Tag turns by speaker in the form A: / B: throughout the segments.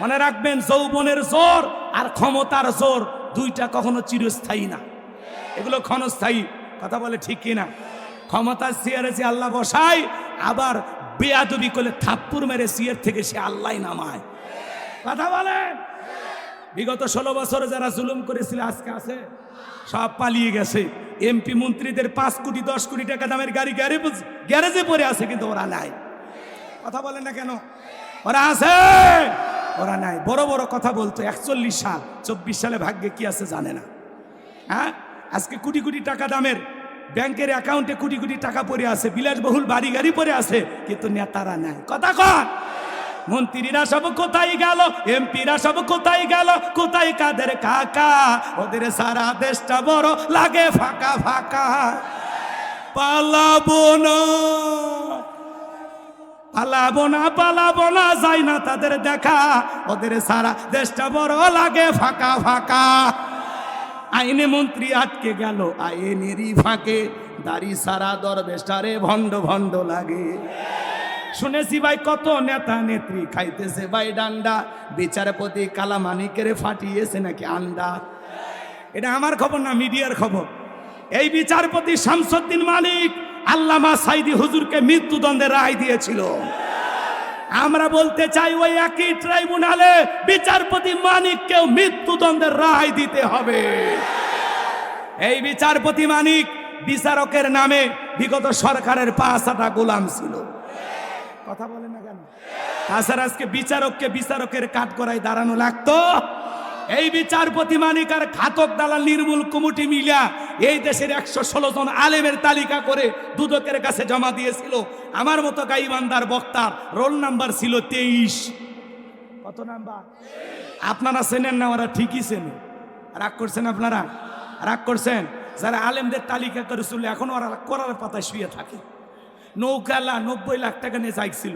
A: মনে রাখবেন, যৌবনের জোর আর ক্ষমতার জোর দুইটা কখনো চিরস্থায়ী না। এগুলো ক্ষণস্থায়ী, কথা বলে ঠিক কিনা ক্ষমতার চেয়ারে যে আল্লাহ বসায়, আবার বেয়াদবি করলে থাপ্পুর মেরে সিয়ার থেকে সে আল্লাহ নামায়। কথা বলেন বিগত ষোলো বছরে যারা জুলুম করেছিল, আজকে আছে? সব পালিয়ে গেছে। এমপি মন্ত্রীদের পাঁচ কোটি, দশ কোটি টাকা দামের গাড়ি গ্যারেজ, গ্যারেজে পড়ে আছে, কিন্তু ওরা নাই। কথা বলেন না কেন? ওরা আছে? ওরা নাই। বড় বড় কথা বলতো, একচল্লিশ সাল, চব্বিশ সালে ভাগ্যে কি আছে জানে না। হ্যাঁ? আজকে কোটি কোটি টাকা দামের ব্যাংকের অ্যাকাউন্টে কোটি কোটি টাকা পড়ে আছে, বিলাসবহুল বাড়ি গাড়ি পড়ে আছে, কিন্তু নেতারা নাই। কথা কন। মন্ত্রীরা সব কোথায় গেল, এমপিরা সব কোথায় গেল, কোথায় কাদের কাকা? ওদের সারা দেশটা বড় লাগে ফাঁকা ফাঁকা। পালাবো না। পালাবো না পালাবো না, যাই না তাদের দেখা। ওদের সারা দেশটা বড় লাগে ফাঁকা ফাঁকা। আইনে মন্ত্রী আটকে গেল, আইনেরই ফাঁকে। দাড়ি সারা দরবেশটারে ভণ্ড ভণ্ড লাগে। শুনেছি ভাই, কত নেতা নেত্রী খাইতেছে ভাই ডান্ডা। বিচারপতি কালামানিকের ফাটিয়েছে নাকি আন্ডা? এটা আমার খবর না, মিডিয়ার খবর? এই বিচারপতি শামসুদ্দিন মালিক আল্লামা সাইদি হুজুরকে মৃত্যুদণ্ডের রায় দিয়েছিল। আমরা বলতে চাই ওই একই ট্রাইব্যুনালে বিচারপতি মানিককেও মৃত্যুদণ্ডের রায় দিতে হবে। এই বিচারপতি মানিক বিচারকের নামে বিগত সরকারের পাঁচাটা গোলাম ছিল। কথা বলে না কেন? তাছাড়া আজকে বিচারককে বিচারকের কাঠ করায় দাঁড়ানো লাগতো? এই বিচারপতি মানিক আর ঘাতক দালাল নির্মূল কমিটি মিলা এই দেশের একশো ষোলো জন আলেমের তালিকা করে দুদকের কাছে জমা দিয়েছিল। আমার মতো গাইবান্দার বক্তার রোল নাম্বার ছিল তেইশ। কত নাম্বার? আপনারা চেনেন না, ওরা ঠিকই চেনে। রাগ করছেন আপনারা? রাগ করছেন? যারা আলেমদের তালিকা করেছিল, এখন ওরা করার পাতায় শুয়ে থাকে। নৌকালা নব্বই লাখ টাকা নিয়ে চাইছিল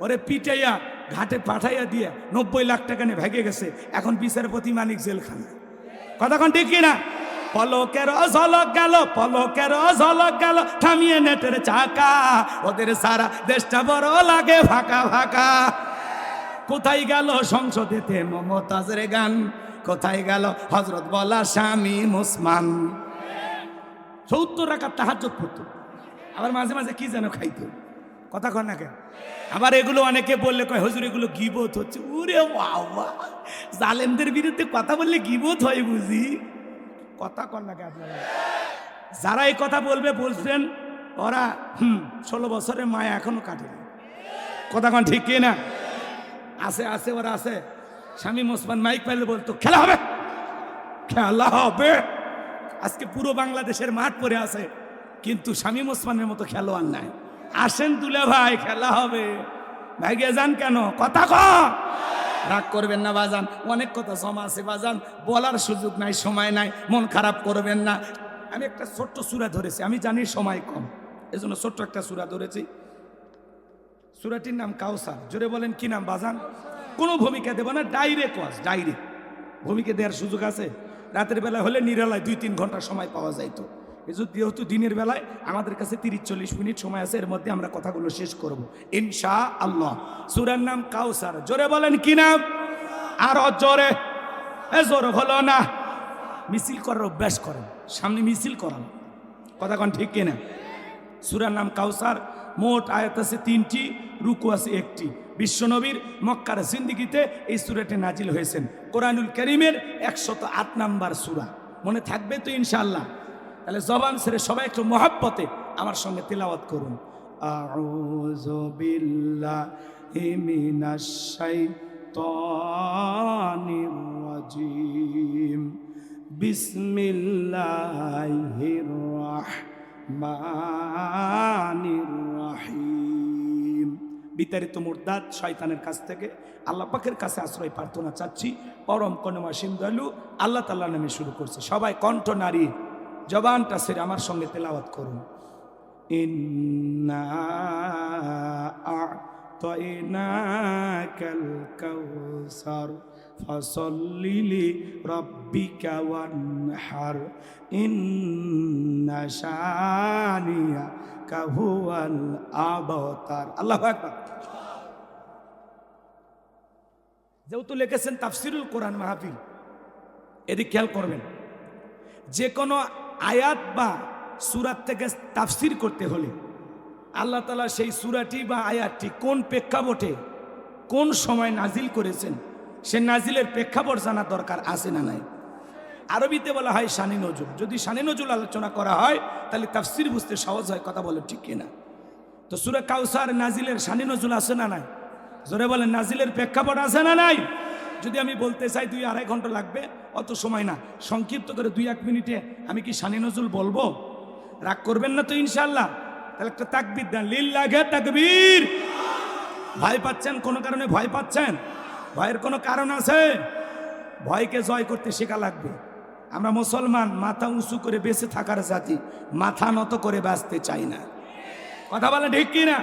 A: ওরে পিটাইয়া, ঘাটে পাঠাইয়া দিয়ে নব্বই লাখ টাকা নিয়ে ভেগে গেছে। এখন বিচারপতি মানিক জেলখানা। কতক্ষণ ঠিক না পলকের ঝলক গেল, পলকের ঝলক গেল, থামিয়ে নেটের চাকা। ওদের সারা দেশটা বড় লাগে ফাঁকা ফাঁকা। কোথায় গেল সংসদেতে মমতাজের গান? কোথায় গেল হজরত বলা স্বামী মুসমান? সত্তর রাখার তাহাজ্জত পড়তো। আবার মাঝে মাঝে কি যেন খাইতো? কথা কর না কেন? আবার এগুলো অনেকে বললে কয়, হুজুর, এগুলো গিবত হচ্ছে। উরে বাবা, জালেমদের বিরুদ্ধে কথা বললে গিবত হয় বুঝি? কথা কর না কেন আপনারা? যারা এই কথা বলবে বলছেন, ওরা, হুম, ষোলো বছরের মায়া এখনও কাটেনি। কথা কন ঠিক কি না আছে আছে, ওরা আছে। স্বামী মোসমান মাইক পাইলে বলতো, খেলা হবে খেলা হবে। আজকে পুরো বাংলাদেশের মাঠ পড়ে আছে, কিন্তু স্বামী মোসমানের মতো খেলোয়াড় নাই। আসেন তুলে ভাই, খেলা হবে। ভাইগে যান কেন? কথা ক। রাগ করবেন না বাজান, অনেক কথা জমা আছে বাজান। বলার সুযোগ নাই, সময় নাই, মন খারাপ করবেন না। আমি একটা ছোট্ট সুরা ধরেছি, আমি জানি সময় কম। এজন্য ছোট্ট একটা সুরা ধরেছি। সুরাটির নাম কাউসার। জোরে বলেন কি নাম বাজান? কোনো ভূমিকা দেব না ডাইরেক্ট ওয়াজ ডাইরেক্ট ভূমিকা দেওয়ার সুযোগ আছে? রাতের বেলা হলে নিরালায় দুই তিন ঘণ্টা সময় পাওয়া যাইতো। এই যেহেতু দিনের বেলায় আমাদের কাছে তিরিশ চল্লিশ মিনিট সময় আছে, এর মধ্যে আমরা কথাগুলো শেষ করব। ইনশা আল্লাহ সুরার নাম কাউসার। জোরে বলেন কি নাম আর জোরে। জোর হলো না। মিছিল করার অভ্যাস করেন। সামনে মিছিল করান। কথা কন ঠিক কিনা? সুরার নাম কাউসার। মোট আয়াত আছে তিনটি, রুকু আছে একটি। বিশ্বনবীর মক্কার জিন্দিগিতে এই সুরাটি নাজিল হয়েছেন। কোরআনুল করিমের একশত আট নাম্বার সুরা। মনে থাকবে তো ইনশাল্লাহ তাহলে জবান ছেড়ে সবাই একটু মহাব্বতে আমার সঙ্গে তেলাওয়াত করুন। আউযু বিল্লাহি শয়তানের কাছ থেকে আল্লাহ পাকের কাছে আশ্রয় প্রার্থনা চাচ্ছি। পরম কনমা সিন্ধু আল্লাহ তাল্লাহ নামে শুরু করছে। সবাই কণ্ঠ নারী। জবানটা সেরে আমার সঙ্গে তেলাওয়াত করুন। ইন্না আ'তাইনাকাল কাউসার, ফসল্লি লিরাব্বিকা ওয়ানহার। ইন্না শানিয়াকা হুয়াল আবতার। আল্লাহু আকবার। যেহেতু লিখেছেন তাফসিরুল কোরআন মাহফিল, এদিক খেয়াল করবেন, যে কোনো আয়াত বা সুরাত থেকে তাফসির করতে হলে আল্লাহ তালা সেই সুরাটি বা আয়াতটি কোন প্রেক্ষাপটে কোন সময় নাজিল করেছেন, সে নাজিলের প্রেক্ষাপট জানা দরকার আছে না নাই? আরবিতে বলা হয় শানি নজুল। যদি শানি নজুল আলোচনা করা হয়, তাহলে তাফসির বুঝতে সহজ হয়, কথা বলে ঠিক কিনা? তো সুরে কাউসার নাজিলের শানি নজুল আছে না নাই? জোরে বলে নাজিলের প্রেক্ষাপট আছে না নাই? যদি আমি বলতে চাই দুই আড়াই ঘণ্টা লাগবে, অত সময় না। সংক্ষিপ্ত করে দুই এক মিনিটে আমি কি সানি নজরুল বলব? রাগ করবেন না তো ইনশাল্লাহ তাহলে একটা তাকবির দেন লিল লাগে তাকবীর। ভয় পাচ্ছেন? কোনো কারণে ভয় পাচ্ছেন? ভয়ের কোনো কারণ আছে? ভয়কে জয় করতে শেখা লাগবে। আমরা মুসলমান, মাথা উঁচু করে বেঁচে থাকার জাতি, মাথা নত করে বাঁচতে চাই না। কথা বলে ঠিক কি না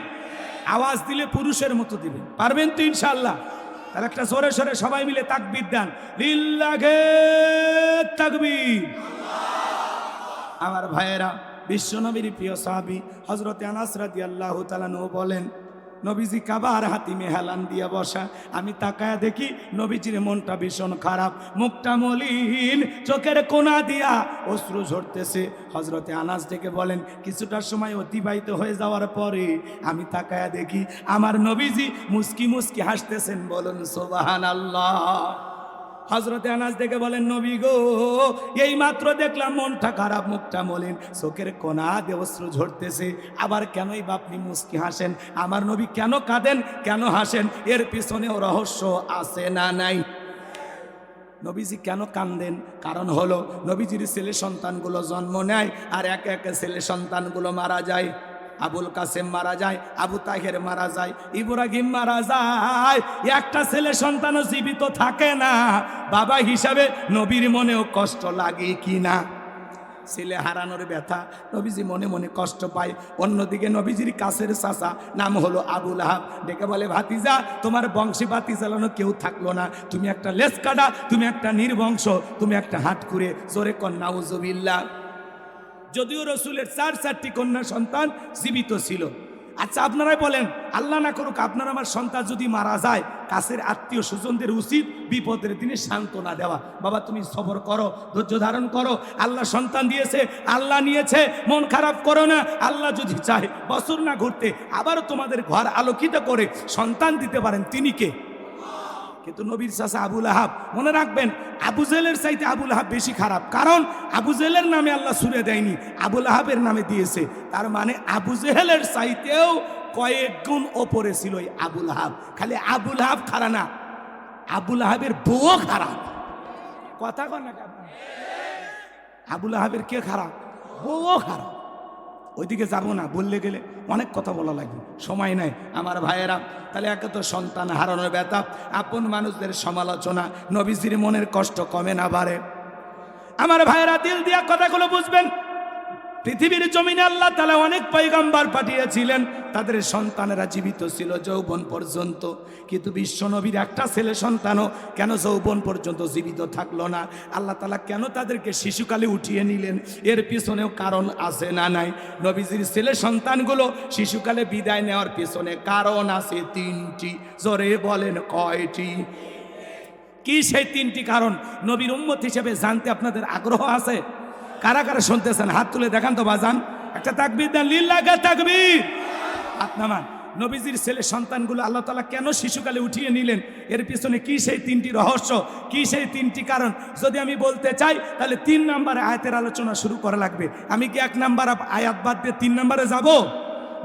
A: আওয়াজ দিলে পুরুষের মতো দিবেন পারবেন তো ইনশাল্লাহ তাহলে একটা জোরে সরে সবাই মিলে তাকবির দেন। লিল্লাগে তাকবির। আমার ভাইয়েরা বিশ্বনবীর প্রিয় সাহাবি হজরত আনাস রাদি আল্লাহ তালানু বলেন নবীজি কাবার হাতিমে হেলান দিয়ে বসা। আমি তাকায়া দেখি নবীজির মনটা ভীষণ খারাপ। মুখটা মলিন, চোখের কোনা দিয়া অশ্রু ঝরতেছে। হজরতে আনাজ ডেকে বলেন, কিছুটা সময় অতিবাহিত হয়ে যাওয়ার পরে আমি তাকায়া দেখি আমার নবীজি মুস্কি মুস্কি হাসতেছেন। বলুন সোবাহান আল্লাহ হজরতে আনাজ দেখে বলেন, নবী গো, এই মাত্র দেখলাম মনটা খারাপ, মুখটা মলিন, চোখের কোনা দেবস্ত্র ঝরতেছে। আবার কেনই বা আপনি মুস্কি হাসেন? আমার নবী কেন কাঁদেন? কেন হাসেন? এর পিছনেও রহস্য আছে না নাই? নবীজি কেন কান্দেন? কারণ হলো, নবীজির ছেলে সন্তানগুলো জন্ম নেয়, আর একে একে ছেলে সন্তানগুলো মারা যায়। আবুল কাসেম মারা যায়, আবু তাহের মারা যায়, ইব্রাহিম মারা যায়। একটা ছেলে সন্তানও জীবিত থাকে না। বাবা হিসাবে নবীর মনেও কষ্ট লাগে কি না? ছেলে হারানোর ব্যথা, নবীজি মনে মনে কষ্ট পায়। অন্যদিকে নবীজির কাছের চাচা, নাম হলো আবুল আহাব। ডেকে বলে, ভাতিজা, তোমার বংশী বাতি চালানো কেউ থাকল না। তুমি একটা লেস কাটা তুমি একটা নির্বংশ, তুমি একটা হাট করে জোরে কন্যা উজুবিল্লা যদিও রসুলের চার, চারটি কন্যা সন্তান জীবিত ছিল। আচ্ছা আপনারাই বলেন, আল্লাহ না করুক আপনার আমার সন্তান যদি মারা যায়, কাছের আত্মীয় স্বজনদের উচিত বিপদের দিনে সান্ত্বনা দেওয়া। বাবা, তুমি সবর করো, ধৈর্য ধারণ করো। আল্লাহ সন্তান দিয়েছে, আল্লাহ নিয়েছে, মন খারাপ করো না। আল্লাহ যদি চায় বছর না ঘুরতে, আবারও তোমাদের ঘর আলোকিত করে সন্তান দিতে পারেন। তিনি কে? কিন্তু নবীর চাষা আবুল আহাব মনে রাখবেন, আবু জেলের চাইতে আবুল আহাব বেশি খারাপ। কারণ আবু জেলের নামে আল্লাহ সুরে দেয়নি আবুল আহাবের নামে দিয়েছে। তার মানে আবু জেহেলের চাইতেও কয়েক গুণ ওপরে ছিল এই আবুল আহাব খালি আবুল আহাব খারা না আবুল আহাবের বউ খারাপ কথা কন না? আবুল আহাবের কে খারাপ? বউ খারাপ। ওইদিকে যাব না, বললে গেলে অনেক কথা বলা লাগবে, সময় নাই। আমার ভাইয়েরা, তাহলে একে তো সন্তান হারানোর ব্যথা, আপন মানুষদের সমালোচনা, নবীজির মনের কষ্ট কমে না বাড়ে। আমার ভাইয়েরা, দিল দিয়া কথাগুলো বুঝবেন। পৃথিবীর জমিনে আল্লাহ তালা অনেক পৈগম্বার পাঠিয়েছিলেন। তাদের সন্তানেরা জীবিত ছিল যৌবন পর্যন্ত। কিন্তু বিশ্ব নবীর একটা ছেলে সন্তানও কেন যৌবন পর্যন্ত জীবিত থাকল না? আল্লাহ তালা কেন তাদেরকে শিশুকালে উঠিয়ে নিলেন? এর পিছনেও কারণ আছে না নাই? নবীজির ছেলে সন্তানগুলো শিশুকালে বিদায় নেওয়ার পিছনে কারণ আছে তিনটি। জোরে বলেন কয়টি? কি সেই তিনটি কারণ? নবীর উম্মত হিসেবে জানতে আপনাদের আগ্রহ আছে? কারা কারা শুনতেছেন? হাত তুলে দেখান তো বাজান। একটা তাকবির দেন, লিল্লাগা তাকবির। হাত নামান। নবীজির ছেলে সন্তানগুলো আল্লাহ তালা কেন শিশুকালে উঠিয়ে নিলেন? এর পিছনে কি সেই তিনটি রহস্য? কি সেই তিনটি কারণ? যদি আমি বলতে চাই, তাহলে তিন নম্বরে আয়াতের আলোচনা শুরু করা লাগবে। আমি কি এক নাম্বার আয়াত বাদ দিয়ে তিন নম্বরে যাব?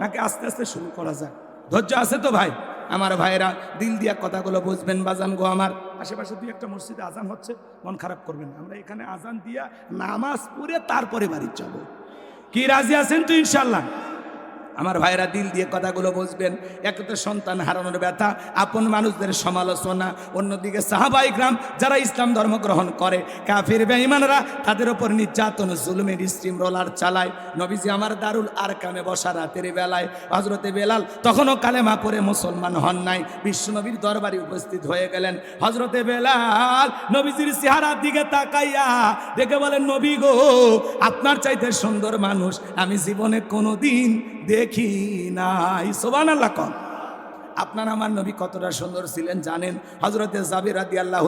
A: নাকি আস্তে আস্তে শুরু করা যায় ধৈর্য আছে তো ভাই? আমার ভাইরা দিল দিয়া কথাগুলো বুঝবেন বাজান গো আমার। আশেপাশে দুই একটা মসজিদে আজান হচ্ছে, মন খারাপ করবেন। আমরা এখানে আজান দিয়া নামাজ পড়ে তারপরে বাড়ির যাব কি রাজি আছেন তো ইনশাল্লাহ আমার ভাইরা দিল দিয়ে কথাগুলো বুঝবেন। একে তো সন্তান হারানোর ব্যথা, আপন মানুষদের সমালোচনা, অন্যদিকে সাহাবাই গ্রাম যারা ইসলাম ধর্ম গ্রহণ করে, কাফির বেঈমানরা তাদের ওপর নির্যাতন, জুলুমের স্টিম রোলার চালায়। নবীজি আমার দারুল আর কামে বসা রাতের বেলায় হজরতে বেলাল তখনও কালেমা পরে মুসলমান হন নাই। বিশ্বনবীর দরবারে উপস্থিত হয়ে গেলেন। হজরতে বেলাল নবীজির চেহারার দিকে তাকাইয়া দেখে বলেন, নবী গো, আপনার চাইতে সুন্দর মানুষ আমি জীবনে কোনো দিন দেখি নাই। সোবান আল্লাহ কন। আপনার আমার নবী কতটা সুন্দর ছিলেন জানেন? হজরতে জাবির রাদি আল্লাহ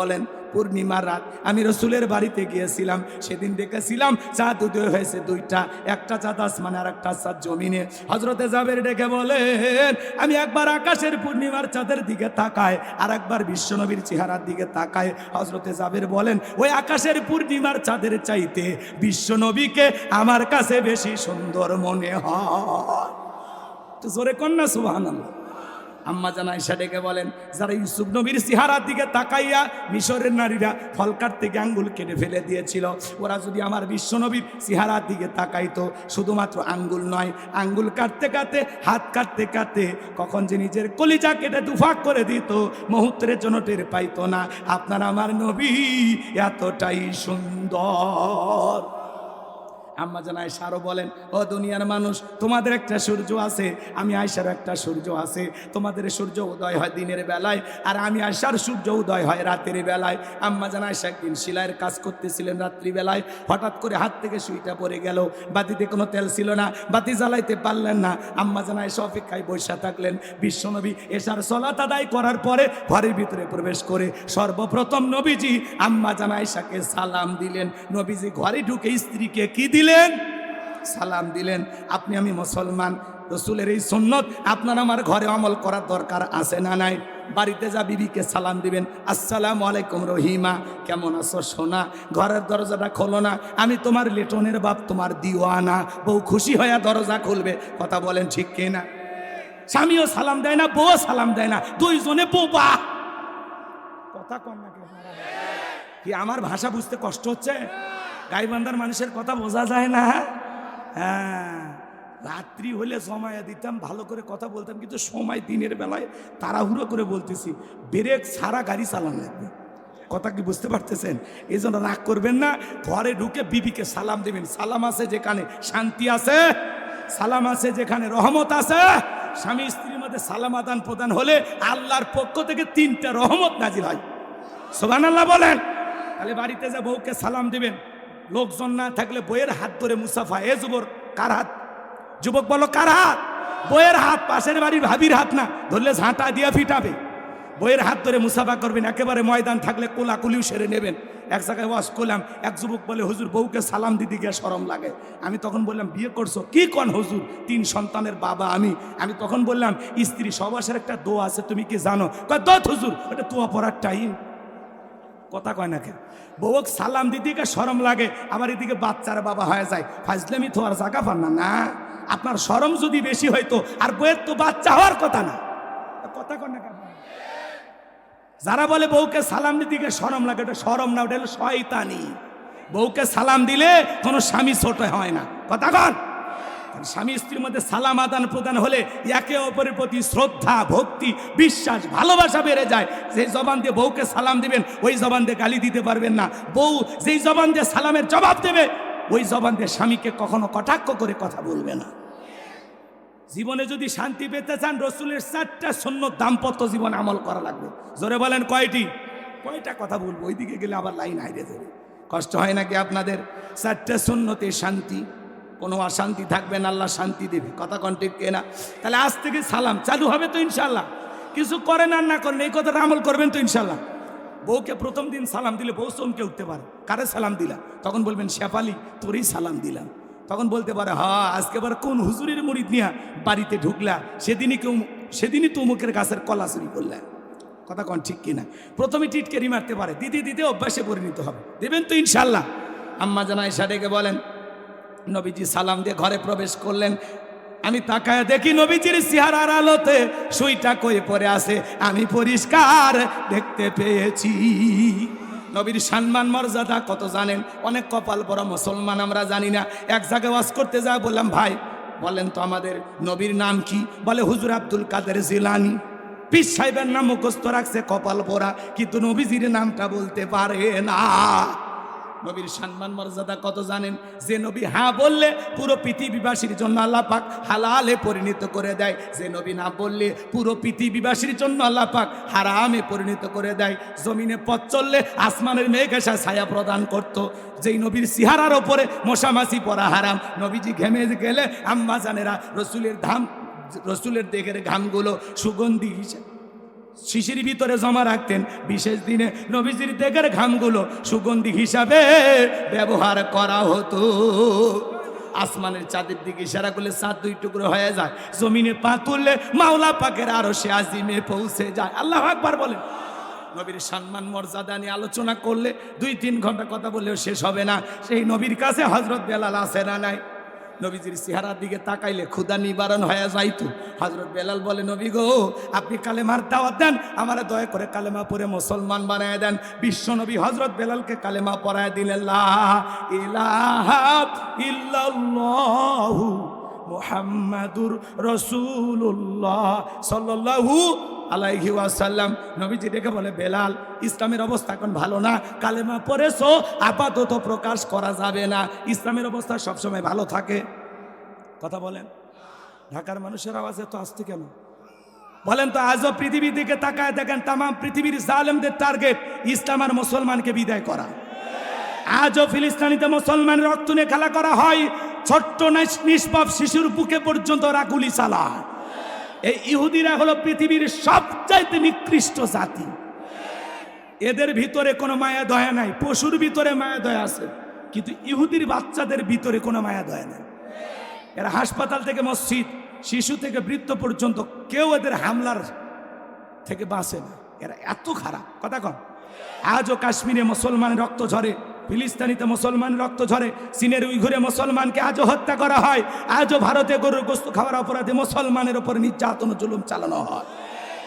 A: বলেন পূর্ণিমার রাত। আমি রসুলের বাড়িতে গিয়েছিলাম। সেদিন দেখেছিলাম চাঁদ উদয় হয়েছে দুইটা। একটা চাঁদ আসমানে আর একটা চাঁদ জমিনে। হজরতে জাবের ডেকে বলেন আমি একবার আকাশের পূর্ণিমার চাঁদের দিকে তাকায় আর একবার বিশ্বনবীর চেহারার দিকে তাকায় হজরতে জাবের বলেন, ওই আকাশের পূর্ণিমার চাঁদের চাইতে বিশ্বনবীকে আমার কাছে বেশি সুন্দর মনে হয়। তো জোরে কন্যা সুবাহান আম্মা জান আয়সা ডেকে বলেন, যারা ইউসুফ নবীর চেহারার দিকে তাকাইয়া মিশরের নারীরা ফল কাটতে আঙ্গুল কেটে ফেলে দিয়েছিল, ওরা যদি আমার বিশ্ব নবীর চেহারার দিকে তাকাইতো, শুধুমাত্র আঙ্গুল নয়, আঙ্গুল কাটতে কাটতে, হাত কাটতে কাটতে কখন যে নিজের কলিজা কেটে দুফাক করে দিত, মুহূর্তের জন্য টের পাইতো না। আপনার আমার নবী এতটাই সুন্দর। আম্মা জান আয়সা বলেন, ও দুনিয়ার মানুষ, তোমাদের একটা সূর্য আছে, আমি আয়সার একটা সূর্য আছে। তোমাদের সূর্য উদয় হয় দিনের বেলায়, আর আমি আয়সার সূর্য উদয় হয় রাতের বেলায়। আম্মা জান আয়সা একদিন সিলাইয়ের কাজ করতেছিলেন রাত্রিবেলায়, হঠাৎ করে হাত থেকে সুইটা পড়ে গেল। বাতিতে কোনো তেল ছিল না, বাতি জ্বালাইতে পারলেন না। আম্মা জান আয়সা অপেক্ষায় বৈশা থাকলেন বিশ্বনবী এসার সলাত আদায় করার পরে ঘরের ভিতরে প্রবেশ করে সর্বপ্রথম নবীজি আম্মা জান আয়সাকে সালাম দিলেন। নবীজি ঘরে ঢুকে স্ত্রীকে কি দিলেন? সালাম দিলেন, আপনি আমি মুসলমান, রসুলের এই সুন্নত, আপনার আমার ঘরে আমল করার দরকার আছে না নাই? বাড়িতে যা বিবিকে সালাম দিবেন, আসসালামু আলাইকুম রহিমা, কেমন আছো সোনা? ঘরের দরজাটা খোলো না, আমি তোমার লেটনের বাপ, তোমার দিওয়ানা। বউ খুশি হয়ে দরজা খুলবে। কথা বলেন ঠিক কিনা স্বামীও সালাম দেয় না বউ সালাম দেয় না, দুইজনে বোবা কথা না কি আমার ভাষা বুঝতে কষ্ট হচ্ছে? গাইবান্ধার মানুষের কথা বোঝা যায় না। হ্যাঁ রাত্রি হলে সময় দিতাম, ভালো করে কথা বলতাম, কিন্তু সময় দিনের বেলায় তাড়াহুড়ো করে বলতেছি, ব্রেক সারা গাড়ি চালান লাগবে। কথা কি বুঝতে পারতেছেন? এই জন্য রাগ করবেন না, ঘরে ঢুকে বিবিকে সালাম দেবেন। সালাম আছে যেখানে শান্তি আছে, সালাম আছে যেখানে রহমত আছে। স্বামী স্ত্রীর মধ্যে সালাম আদান প্রদান হলে আল্লাহর পক্ষ থেকে তিনটা রহমত নাজিল হয়। সোভান আল্লাহ বলেন। তাহলে বাড়িতে যা বউকে সালাম দিবেন লোকজন না থাকলে বইয়ের হাত ধরে মুসাফা, এ যুবর কার হাত? যুবক বলো কার হাত? বইয়ের হাত, পাশের বাড়ির ভাবির হাত না, ধরলে ঝাঁটা দিয়া ফিটাবে। বইয়ের হাত ধরে মুসাফা করবেন, একেবারে ময়দান থাকলে কোলাকুলিও সেরে নেবেন। এক জায়গায় ওয়াশ করলাম, এক যুবক বলে, হুজুর, বউকে সালাম দিতে গিয়ে সরম লাগে। আমি তখন বললাম, বিয়ে করছ? কি কন হুজুর? তিন সন্তানের বাবা আমি। আমি তখন বললাম, স্ত্রী সবাসের একটা দো আছে, তুমি কি জানো? কয়, দত হুজুর, ওটা তোয়া পড়ার টাইম। কথা কয় না কেন? বউক সালাম দিদিকে সরম লাগে, আবার এদিকে বাচ্চার বাবা হয়ে যায়। ফাজলামি তো আর জায়গা পান না না? আপনার সরম যদি বেশি হয়তো আর বইয়ের তো বাচ্চা হওয়ার কথা না। কথা কয় না কেন? যারা বলে বউকে সালাম দিদিকে সরম লাগে, ওটা সরম না, ওটা হলো শয়তানি। বউকে সালাম দিলে কোনো স্বামী ছোট হয় না। কথা কন? স্বামী স্ত্রীর মধ্যে সালাম আদান প্রদান হলে একে অপরের প্রতি শ্রদ্ধা, ভক্তি, বিশ্বাস, ভালোবাসা বেড়ে যায়। সেই জবান দিয়ে বউকে সালাম দিবেন, ওই জবান দিয়ে গালি দিতে পারবেন না। বউ যেই জবান দিয়ে সালামের জবাব দেবে, ওই জবান দিয়ে স্বামীকে কখনো কটাক্ষ করে কথা বলবে না। জীবনে যদি শান্তি পেতে চান, রসুলের চারটা শূন্য দাম্পত্য জীবন আমল করা লাগবে। জোরে বলেন কয়টি? কয়টা কথা বলব? ওইদিকে গেলে আবার লাইন হাইরে যাবে কষ্ট হয় নাকি আপনাদের? চারটা শূন্যতে শান্তি। কোনো অশান্তি থাকবে না, আল্লাহ শান্তি দেবে। কথা কন্টেক্ট কে না তাহলে আজ থেকে সালাম। চালু হবে তো ইনশাল্লাহ কিছু করেন আর না করেন, এই কথাটা আমল করবেন তো ইনশাল্লাহ বউকে প্রথম দিন সালাম দিলে বউ চমকে উঠতে পারে। কারে সালাম দিলা? তখন বলবেন, শেফালি, তোরই সালাম দিলাম। তখন বলতে পারে, হা, আজকে আবার কোন হুজুরের মুড়িদ নিয়া বাড়িতে ঢুকলা? সেদিনই কেউ, সেদিনই তো মুখের গাছের কলা চুরি করলা। কথা কন ঠিক কিনা? প্রথমে টিটকেরি মারতে পারে। দিতে দিতে অভ্যাসে পরিণত হবে। দেবেন তো ইনশাল্লাহ আম্মা জানাই সাডেকে বলেন নবীজি সালাম দিয়ে ঘরে প্রবেশ করলেন। আমি তাকায় দেখি নবীজির চেহারার আলোতে সুইটা কয়ে পরে আসে আমি পরিষ্কার দেখতে পেয়েছি। নবীর সম্মান, মর্যাদা কত জানেন? অনেক কপাল বড় মুসলমান, আমরা জানি না। এক জায়গায় ওয়াজ করতে যা বললাম, ভাই, বলেন তো আমাদের নবীর নাম কি? বলে, হুজুর আব্দুল কাদের জিলানি। পিস সাহেবের নাম মুখস্থ রাখছে কপাল পোড়া কিন্তু নবীজির নামটা বলতে পারে না। নবীর সম্মান মর্যাদা কত জানেন? যে নবী হ্যাঁ বললে পুরো পৃথিবীবাসীর জন্য আল্লাহ পাক হালালে পরিণত করে দেয়। যে নবী না বললে পুরো পৃথিবীবাসীর জন্য আল্লাহ পাক হারামে পরিণত করে দেয়। জমিনে পথ চললে আসমানের মেঘ এসে ছায়া প্রদান করত। যেই নবীর সিহারার ওপরে মশামাছি পরা হারাম। নবীজি ঘেমে গেলে আম্মা জানেরা, রসুলের ধাম, রসুলের দেহের ঘামগুলো সুগন্ধি হিসেবে শিশির ভিতরে জমা রাখতেন। বিশেষ দিনে নবীজির দেহের ঘামগুলো সুগন্ধি হিসাবে ব্যবহার করা হতো। আসমানের চাঁদের দিকে ইশারা করলে চাঁদ দুই টুকরো হয়ে যায়। জমিনে পা তুললে মাওলা পাকের আরও সে আজিমে পৌঁছে যায়। আল্লাহ আকবার বলেন। নবীর সম্মান, মর্যাদা নিয়ে আলোচনা করলে দুই তিন ঘণ্টা কথা বললেও শেষ হবে না। সেই নবীর কাছে হজরত বেলাল আছে না নাই? নবীজির চেহারার দিকে তাকাইলে ক্ষুদা নিবারণ হয়ে যাইতো। হজরত বেলাল বলে, নবী গো, আপনি কালেমার দাওয়াত দেন, আমার দয়া করে কালেমা পরে মুসলমান বানায় দেন। বিশ্ব নবী হজরত বেলালকে কালেমা পরায় দিলেন ইলাহা ইল্লাল্লাহু মুহাম্মাদুর রসুল্লাহ সাল্লাল্লাহু আলাইহি ওয়াসাল্লাম। নবীজি ডেকে বলে, বেলাল, ইসলামের অবস্থা এখন ভালো না, কালেমা পড়েছো, আপাতত প্রকাশ করা যাবে না। ইসলামের অবস্থা সবসময় ভালো থাকে। কথা বলেন। ঢাকার মানুষের আওয়াজে তো আসতে কেন? বলেন তো, আজও পৃথিবীর দিকে তাকায় দেখেন তাম পৃথিবীর জালেমদের টার্গেট ইসলাম আর মুসলমানকে বিদায় করা। আজও ফিলিস্তানিতে মুসলমান রক্ত নিয়ে খেলা করা হয়। ছোট্ট নিষ্পাপ শিশুর বুকে পর্যন্ত ওরা গুলি চালায় এই ইহুদিরা হলো পৃথিবীর সবচাইতে নিকৃষ্ট জাতি। এদের ভিতরে কোনো মায়া দয়া নাই। পশুর ভিতরে মায়া দয়া আছে। কিন্তু ইহুদির বাচ্চাদের ভিতরে কোনো মায়া দয়া নাই। এরা হাসপাতাল থেকে মসজিদ, শিশু থেকে বৃত্ত পর্যন্ত কেউ এদের হামলার থেকে বাঁচে না। এরা এত খারাপ। কথা কন। আজও কাশ্মীরে মুসলমানের রক্ত ঝরে। ফিলিস্তানিতে মুসলমান রক্ত ঝরে, চীনের উইঘুরে মুসলমানকে আজও হত্যা করা হয়। আজও ভারতে গরুর গোস্ত খাওয়ার অপরাধে মুসলমানের ওপর নির্যাতন জুলুম চালানো হয়।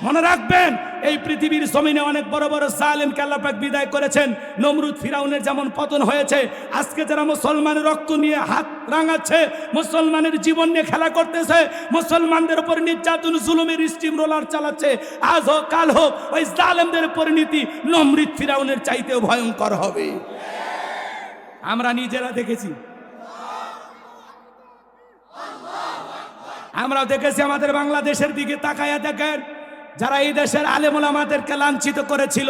A: মনে রাখবেন, এই পৃথিবীর জমিনে অনেক বড় বড় সালেমকে আল্লাপাক বিদায় করেছেন। নমরুদ ফিরাউনের যেমন পতন হয়েছে, আজকে যারা মুসলমানের রক্ত নিয়ে হাত রাঙাচ্ছে, মুসলমানের জীবন নিয়ে খেলা করতেছে, মুসলমানদের উপর নির্যাতন, জুলুমের স্টিম রোলার চালাচ্ছে, আজ হোক, কাল হোক, ওই সালেমদের পরিণতি নমরুদ ফিরাউনের চাইতেও ভয়ঙ্কর হবে। আমরা নিজেরা দেখেছি। আমরা দেখেছি আমাদের বাংলাদেশের দিকে তাকায়া দেখেন, যারা এই দেশের আলেমুল আমাদেরকে লাঞ্ছিত করেছিল,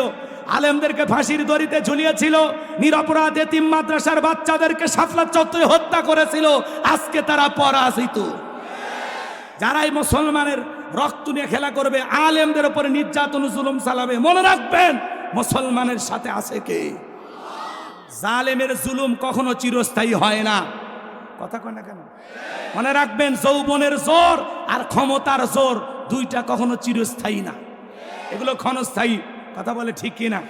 A: আলেমদেরকে ফাঁসির দড়িতে ঝুলিয়েছিল, নিরপরাধ এতিম মাদ্রাসার বাচ্চাদেরকে সাফলা চত্বরে হত্যা করেছিল, আজকে তারা পরাজিত। যারাই মুসলমানের রক্ত নিয়ে খেলা করবে, আলেমদের উপরে নির্যাতন, জুলুম চালাবে, মনে রাখবেন, মুসলমানের সাথে আছে কে? জালেমের জুলুম কখনো চিরস্থায়ী হয় না। কথা কয় না কেন? মনে রাখবেন, যৌবনের জোর আর ক্ষমতার জোর দুইটা কখনো চিরস্থায়ী না। এগুলো ক্ষণস্থায়ী, কথা বলে ঠিক কিনা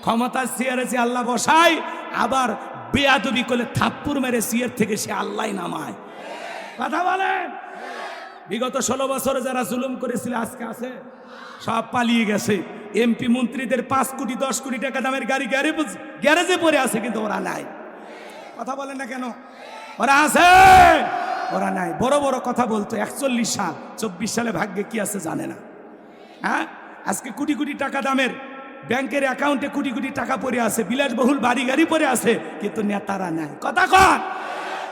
A: ক্ষমতার চেয়ারে যে আল্লাহ বসায়, আবার বেয়াদবি করলে থাপ্পুর মেরে সিয়ার থেকে সে আল্লাহ নামায়। কথা বলেন বিগত ষোলো বছরে যারা জুলুম করেছিল, আজকে আছে? সব পালিয়ে গেছে। এমপি মন্ত্রীদের পাঁচ কোটি, দশ কোটি টাকা দামের গাড়ি গ্যারেজ গ্যারেজে পড়ে আছে কিন্তু ওরা নাই। কথা বলেন না কেন? ওরা আছে। ওরা নাই। বড় বড় কথা বলতো, একচল্লিশ সাল, চব্বিশ সালে ভাগ্যে কি আছে জানে না। হ্যাঁ? আজকে কোটি কোটি টাকা দামের ব্যাংকের অ্যাকাউন্টে কোটি কোটি টাকা পড়ে আছে, বিলাসবহুল বাড়ি গাড়ি পড়ে আছে, কিন্তু নেতারা নাই। কথা কন।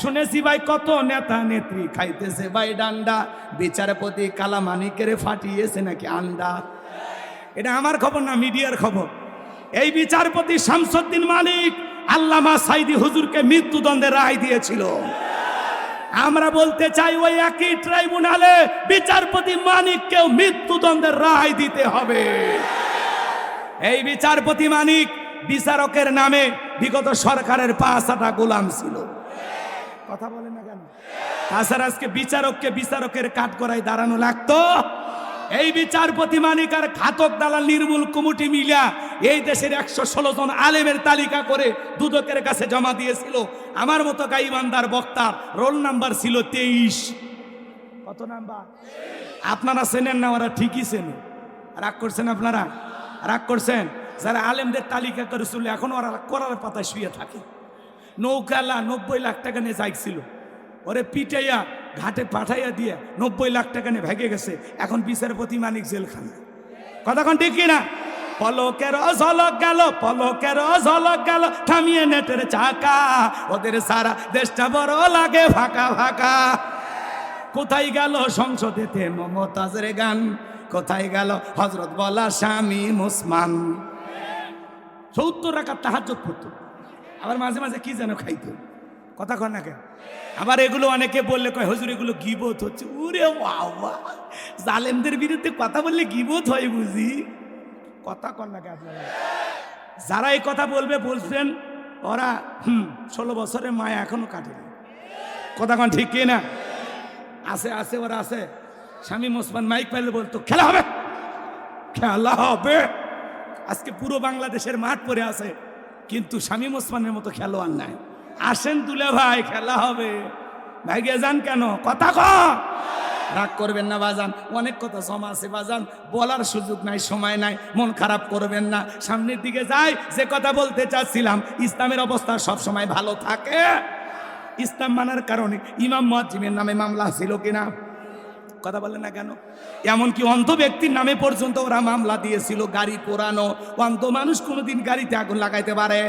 A: শুনেছি ভাই, কত নেতা নেত্রী খাইতেছে ভাই ডান্ডা। বিচারপতি কালামানিকের ফাটিয়েছে নাকি আন্ডা? এটা আমার খবর না, মিডিয়ার খবর। এই বিচারপতি শামসুদ্দিন মালিক আল্লামা সাইদি হুজুরকে মৃত্যুদণ্ডের রায় দিয়েছিল। আমরা বলতে চাই, ওই একই ট্রাইব্যুনালে বিচারপতি মানিককেও মৃত্যুদণ্ডের রায় দিতে হবে। এই বিচারপতি মানিক বিচারকের নামে বিগত সরকারের পাঁচাটা গোলাম ছিল। কথা বলে না কেন? তাছাড়া আজকে বিচারককে বিচারকের কাঠ করায় দাঁড়ানো লাগতো। এই বিচারপতি মানিক আর ঘাতক দালাল নির্মূল কমিটি মিলা এই দেশের একশো ষোলো জন আলেমের তালিকা করে দুদকের কাছে জমা দিয়েছিল। আমার মতো গাইবান্দার বক্তার রোল নাম্বার ছিল তেইশ। কত নাম্বার? আপনারা চেনেন না, ওরা ঠিকই চেনে। রাগ করছেন আপনারা? রাগ করছেন? যারা আলেমদের তালিকা করেছিল, এখন ওরা করার পাতায় শুয়ে থাকে। নৌকালা নব্বই লাখ টাকা নিয়ে চাইছিল ওরে পিটাইয়া, ঘাটে পাঠাইয়া দিয়ে নব্বই লাখ টাকা নিয়ে ভেগে গেছে। এখন বিচারপতি মানিক জেলখানা। কথাক্ষণ ঠিক কিনা? পলকের ঝলক গেল, পলকের ঝলক গেল, থামিয়ে নেটের চাকা। ওদের সারা দেশটা বড় লাগে ফাঁকা ফাঁকা। কোথায় গেল সংসদেতে মমতাজের গান? কোথায় গেল হজরত বলা স্বামী মুসমান? সত্তর রাখার তাহাজত পড়তো। আবার মাঝে মাঝে কি যেন খাইতো? কথা কর না কেন? আবার এগুলো অনেকে বললে কয় হুজুর এগুলো গিবত হচ্ছে। উরে বাবা জালেমদের বিরুদ্ধে কথা বললে গিবত হয় বুঝি? কথা কর না কেন আপনারা? যারা এই কথা বলবে বলছেন ওরা হুম ষোলো বছরের মায়া এখনও কাটেনি। কথা কন ঠিক কি না আছে আছে ওরা আছে। স্বামী মোসমান মাইক পাইলে বলতো খেলা হবে। খেলা হবে। আজকে পুরো বাংলাদেশের মাঠ পড়ে আছে। কিন্তু স্বামী মুসমানের মতো খেলোয়াড় নাই। আসেন তুলে ভাই, খেলা হবে। ভাইগে যান কেন? কথা ক। রাগ করবেন না বাজান। অনেক কথা জমা আছে বাজান। বলার সুযোগ নাই, সময় নাই, মন খারাপ করবেন না। সামনের দিকে যাই, যে কথা বলতে চাচ্ছিলাম, ইসলামের অবস্থা সব সময় ভালো থাকে। ইসলাম মানার কারণে ইমাম মুয়াজ্জিমের নামে মামলা ছিল কিনা? কথা বলে না কেন? এমনকি অন্ধ ব্যক্তির নামে পর্যন্ত ওরা মামলা দিয়েছিল, গাড়ি পোড়ানো। অন্ধ মানুষ কোনোদিন গাড়িতে আগুন লাগাইতে পারে।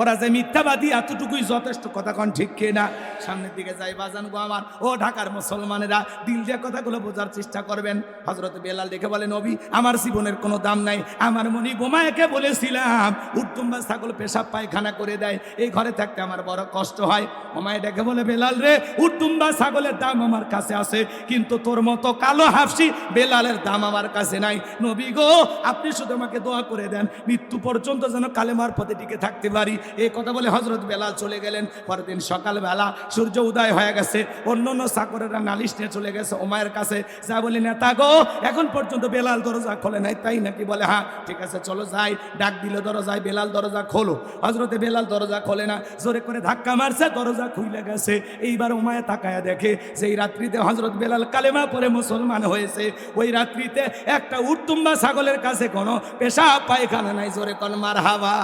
A: ওরা যে মিথ্যাবাদী, এতটুকুই যথেষ্ট। কথা কন ঠিক কে না সামনের দিকে যাই বাজান গো আমার। ও ঢাকার মুসলমানেরা, দিল দিয়ে কথাগুলো বোঝার চেষ্টা করবেন। হজরত বেলাল দেখে বলে, নবী, আমার জীবনের কোনো দাম নাই। আমার মনি বোমায়কে বলেছিলাম উত্তুম্বা ছাগল পেশাব পায়খানা করে দেয়। এই ঘরে থাকতে আমার বড় কষ্ট হয়। বোমায় দেখে বলে, বেলাল রে উত্তুম্বা ছাগলের দাম আমার কাছে আছে, কিন্তু তোর মতো কালো হাফসি বেলালের দাম আমার কাছে নাই। নবী গো, আপনি শুধু আমাকে দোয়া করে দেন, মৃত্যু পর্যন্ত যেন কালেমার পথে টিকে থাকতে পারি। এই কথা বলে হজরত বেলাল চলে গেলেন। পরের দিন সকালবেলা সূর্য উদয় হয়ে গেছে। অন্য অন্য সাকরেরা নালিশ নিয়ে চলে গেছে ওমায়ের কাছে। যা বলি, নেতা গো, এখন পর্যন্ত বেলাল দরজা খোলে নাই। তাই নাকি বলে হ্যাঁ ঠিক আছে, চলো যাই। ডাক দিলে, দরজায়, বেলাল দরজা খোলো। হজরতে বেলাল দরজা খোলে না, জোরে করে ধাক্কা মারছে, দরজা খুলে গেছে। এইবার ওমায় তাকায়া দেখে এই রাত্রিতে হজরত বেলাল কালেমা পরে মুসলমান হয়েছে, ওই রাত্রিতে একটা উত্তুম্বা ছাগলের কাছে কোনো পেশা পায়খানা নাই। জোরে কোন মার হাওয়া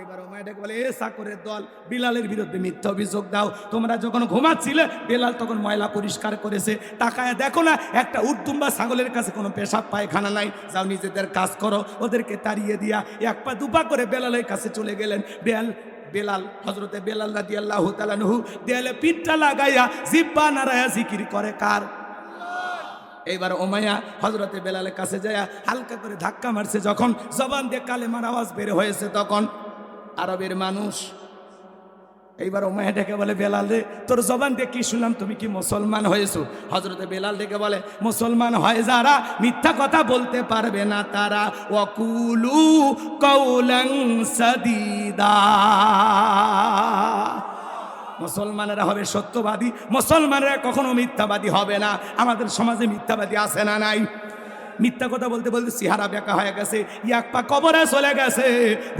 A: এবার ওমায় ডেকে বলে, এ সাকরের দল, বিলালের বিরুদ্ধে মিথ্যা অভিযোগ দাও। তোমরা যখন ঘুমাচ্ছিলে, বেলাল তখন ময়লা পরিষ্কার করেছে। তাকায় দেখো না, একটা উর্দুম্বা ছাগলের কাছে কোনো পেশাব, পায়খানা নাই। যাও নিজেদের কাজ করো, ওদেরকে তাড়িয়ে দিয়া এক পা দুপা করে বেলালের কাছে চলে গেলেন। বেল, বেলাল হজরতে বেলাল রাদি আল্লাহ তালানহু দেয়ালে পিঠটা লাগাইয়া জিব্বা নারায়া জিকির করে কার? এইবার ওমায়া হজরতে বেলালের কাছে যায় হালকা করে ধাক্কা মারছে। যখন জবান দিয়ে কালেমার আওয়াজ বের হয়েছে, তখন আরবের মানুষ। এইবার ওমায়া ডেকে বলে, বেলাল রে, তোর জবান দিয়ে কি শুনলাম? তুমি কি মুসলমান হয়েছো? হজরতে বেলাল ডেকে বলে, মুসলমান হয় যারা, মিথ্যা কথা বলতে পারবে না তারা। ওয়াকুলু কৌলং সদিদা। মুসলমানেরা হবে সত্যবাদী, মুসলমানেরা কখনো মিথ্যাবাদী হবে না। আমাদের সমাজে মিথ্যাবাদী আছে না নাই? মিথ্যা কথা বলতে বলতে সিহারা বেকা হয়ে গেছে এক পা কবরে চলে গেছে।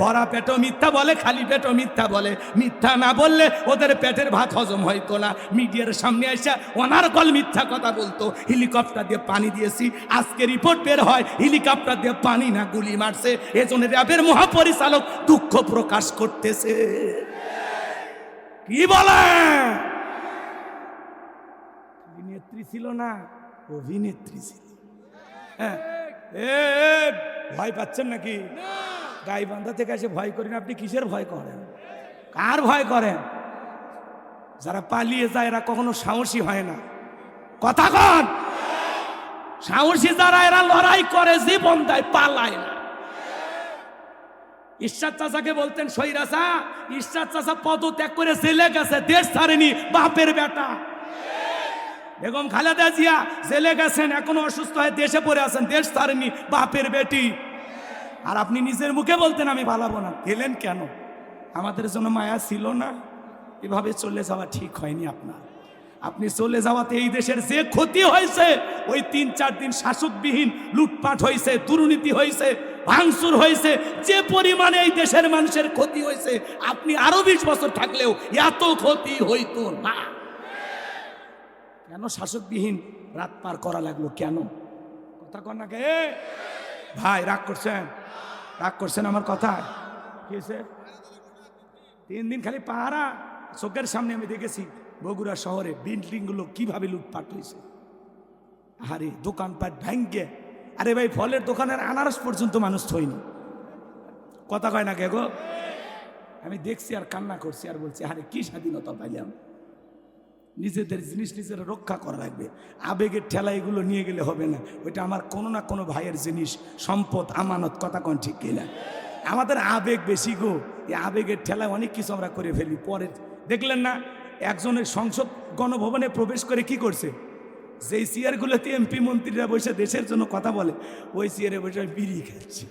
A: ভরা পেটও মিথ্যা বলে, খালি পেটও মিথ্যা বলে। মিথ্যা না বললে ওদের পেটের ভাত হজম হইতো না। মিডিয়ার সামনে এসে অনারকল মিথ্যা কথা বলতো। হেলিকপ্টার দিয়ে পানি দিয়েছি, আজকে রিপোর্ট বের হয়, হেলিকপ্টার দিয়ে পানি না গুলি মারছে। এজন্য র্যাবের মহাপরিচালক দুঃখ প্রকাশ করতেছে। কি বলে? অভিনেত্রী ছিল না, অভিনেত্রী ছিল। এ, ভয় পাচ্ছেন নাকি? গাই বান্ধা থেকে এসে ভয় করেন আপনি কিসের ভয় করেন? কার ভয় করেন? যারা পালিয়ে যায় এরা কখনো সাহসী হয় না। কথা কন। সাহসী যারা এরা লড়াই করে জীবন দেয় পালায় না। ঈশ্বর চাচাকে বলতেন সৈরাসা ঈশ্বর চাচা পদত্যাগ করে জেলে গেছে দেশ ছাড়েনি বাপের বেটা। বেগম খালেদা জিয়া জেলে গেছেন, এখনও অসুস্থ হয়ে দেশে পড়ে আছেন, দেশ ছাড়েনি বাপের বেটি। আর আপনি নিজের মুখে বলতেন, আমি পালাবো না। গেলেন কেন? আমাদের জন্য মায়া ছিল না। এভাবে চলে যাওয়া ঠিক হয়নি আপনার। আপনি চলে যাওয়াতে এই দেশের যে ক্ষতি হয়েছে, ওই তিন চার দিন শাসকবিহীন লুটপাট হয়েছে, দুর্নীতি হয়েছে, ভাঙচুর হয়েছে, যে পরিমাণে এই দেশের মানুষের ক্ষতি হয়েছে, আপনি আরও বিশ বছর থাকলেও এত ক্ষতি হইতো না। কেন শাসকবিহীন? রাত পার করা লাগল কেন? কথা কন না কে? ভাই, রাগ করছেন? রাগ করছেন আমার কথা কি হয়েছে? তিন দিন খালি পাহারা, চোখের সামনে আমি দেখেছি বগুড়া শহরে বিল্ডিংগুলো কীভাবে লুটপাট হয়েছে। আরে, দোকানপাট ভ্যাঙ্গে আরে ভাই, ফলের দোকানের আনারস পর্যন্ত মানুষ থইনি। কথা কয় না কে গো? আমি দেখছি আর কান্না করছি আর বলছি, আরে কি স্বাধীনতা পাইলাম নিজেদের জিনিস নিজেরা রক্ষা করা লাগবে। আবেগের ঠেলা এগুলো নিয়ে গেলে হবে না। ওইটা আমার কোনো না কোনো ভাইয়ের জিনিস, সম্পদ, আমানত, কথা কোন ঠিক কিনা আমাদের আবেগ বেশি গো। এই আবেগের ঠেলায় অনেক কিছু আমরা করে ফেলি। পরে দেখলেন না, একজনের সংসদ গণভবনে প্রবেশ করে কি করছে? যেই চেয়ারগুলোতে এমপি মন্ত্রীরা বসে দেশের জন্য কথা বলে, ওই চেয়ারে বসে আমি বিড়ি খাচ্ছি।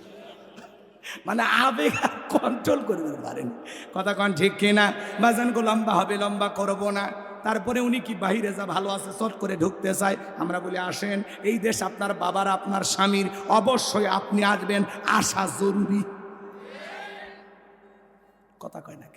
A: মানে আবেগ কন্ট্রোল করে করতে পারেন। কথা কন ঠিক কিনা বাজানগো লম্বা হবে, লম্বা করব না। তারপরে উনি কি বাহিরে যা ভালো আছে চট করে ঢুকতে চায়? আমরা বলি, আসেন, এই দেশ আপনার বাবার, আপনার স্বামীর। অবশ্যই আপনি আসবেন। আসা জরুরি। কথা কয় না